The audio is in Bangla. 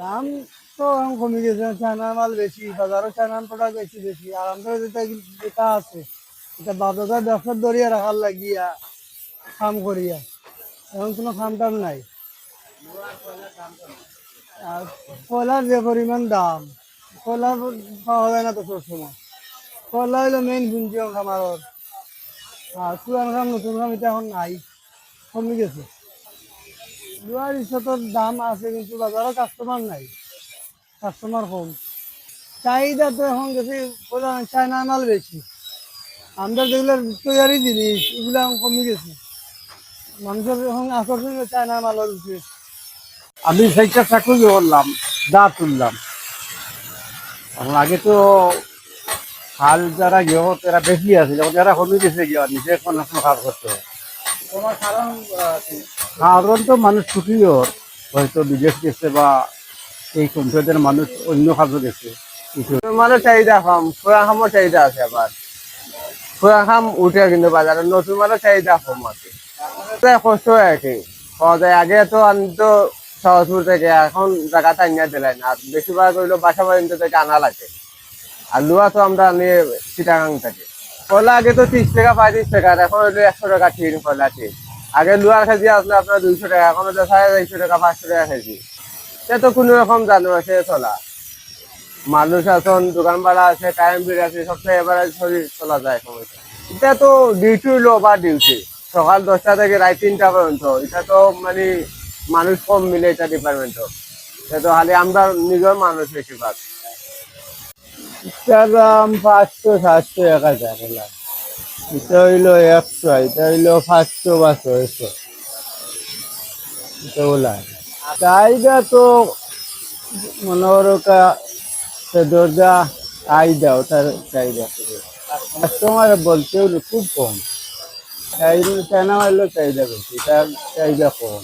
দাম তো কমে গেছে চায়না মাল বেশি, বাজারও চায়না প্রোডাক্ট বেশি বেশি। আর আমাদের যেটা যেটা আছে, এটা বাজার ব্যবসার দরিয়া রাখার লাগিয়া ফার্ম করিয়া। এখন কোনো ফার্ম টার্ম নাই। আর কয়লার যে পরিমাণ দাম, কয়লা পাওয়া যায় না তো সবসময়। কয়লা হইল মেইন খামারর। আর পুরান খাম নতুন খাম এটা এখন নাই, কমে গেছে। লোহার ইস্যতর দাম আছে, কিন্তু বাজারে কাস্টমার নাই কাস্টমার কম। চাহিদা তো এখন গেছে, প্রধান চায়না মাল বেশি। আমরা যেগুলো তৈরি জিনিস, এগুলো এখন কমে গেছে। মানুষের এখন আকর্ষণ চায়না মালের উপরে আমি সেইটা চাকরি করলাম দা তুললাম। এখন আগে তো হাল যারা গিয়ে এরা বেশি আছে। যখন যারা কমে গেছে গিয়ে নিজে এখন এখন কাজ করতে হয়। কারণ তো মানুষ ছুটিও হয়তো বিদেশ গেছে বা এই সম্প্রদায়ের মানুষ অন্য কাজও গেছে মালের চাহিদা কম পুরা খামর চাহিদা আছে আবার। পুরা খাম উঠে কিন্তু বাজারে নতুন মালের চাহিদা কম আছে। কষ্ট আর কি। পাওয়া যায় আগে তো আমি তো সহজপুর থেকে এখন জায়গাটা আনিয়া দিলাই না। আর বেশিরভাগ হইল বাসা পর্যন্ত থেকে আনা লাগে। আর লুয়া তো আমরা নিয়ে চিটাগাং থেকে। কয়লা আগে তো তিরিশ টাকা পঁয়ত্রিশ টাকা। এখন হইল একশো টাকা টিন কয়লা টিন। আগে লুয়ার কেজি আসলে আপনার দুইশো টাকা। এখন হলো সাড়ে চারশো টাকা, পাঁচশো টাকা কেজি সে তো কোনো রকম জানো, সে চলা। মানুষ এখন দোকান ভাড়া আছে টাইম বিল আছে, সবসময় এবারে শরীর চলা যায় সময়টা এটা তো ডিউটি হইল বা ডিউটি সকাল দশটা থেকে রাত তিনটা পর্যন্ত। এটা তো মানে মানুষ কম মিলে, এটা ডিপার্টমেন্ট এটা তো খালি আমরা নিজের মানুষ বেশিরভাগ। দাম পাঁচশো, সাতশো এক হাজার এলা। এটা হইল একশো, এটা হইল পাঁচশো বা ছয়শো। এটা ওলা চাহিদা তো মনে করো কা দরজা চাহিদা, ওটার চাহিদা কাস্টমার বলতে হলো খুব কম। চাহিদা চায়না মারলেও চাহিদা বেশি, তার চাহিদা কম।